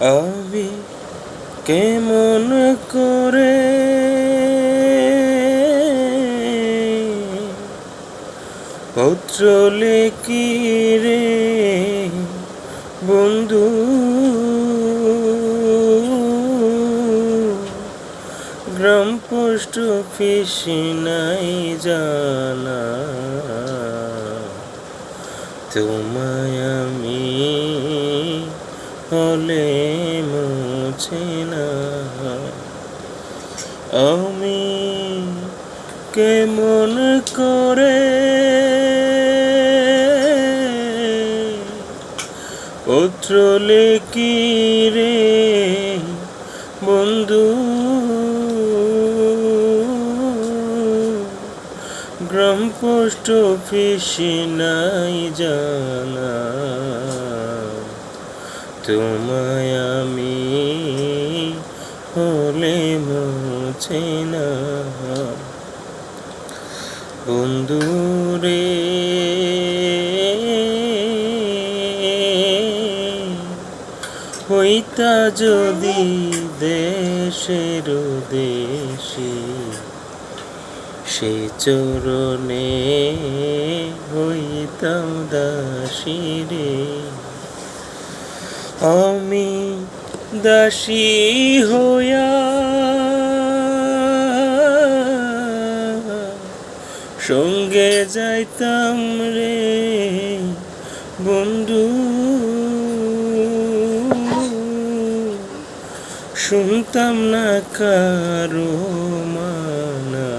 আমি কেমন করে? পত্র লেখি রে বন্ধু। গ্রাম পোস্ট অফিস নাই জানা। তোমায় আমি হলে মুছে না। আমি কেমন করে পত্র লেখি রে বন্ধু? গ্রাম পোস্ট অফিস নাই জানা। তোমায় আমি হলে মুছে না। বন্ধুরে, হইতা যদি দেশের দেশে সে চরণে হইতাম দাসী রে আমি দাসী হইয়া সঙ্গে যাইতাম রে বন্ধু। শুনতাম না কারও মানা।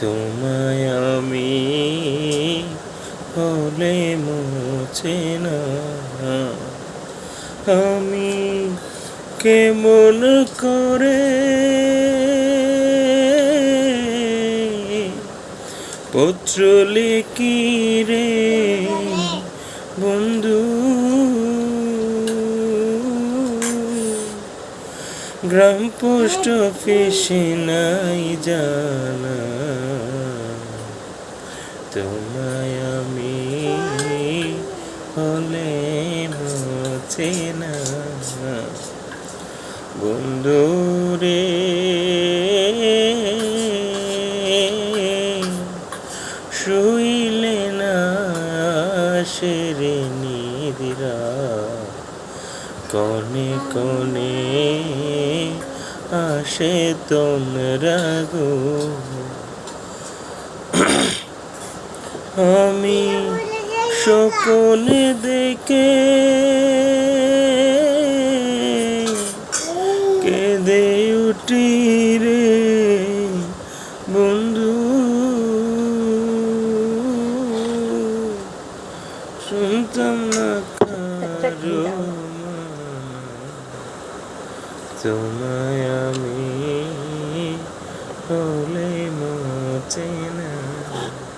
তোমায় আমি হলে মুছে না। আমি কেমন করে পত্র লিখি রে বন্ধু? গ্রাম পোস্ট অফিসে নাই জানা, তোমায় আমি হলে মোছে না বন্ধু রে। শুইলে না সেরে নিদিরা। কনে কনে আসে তোমরা গো। আমি সকলে দেখে উঠি রে বন্ধু। শুনতাম না কারও। তোমায় আমি হলে মোচে না।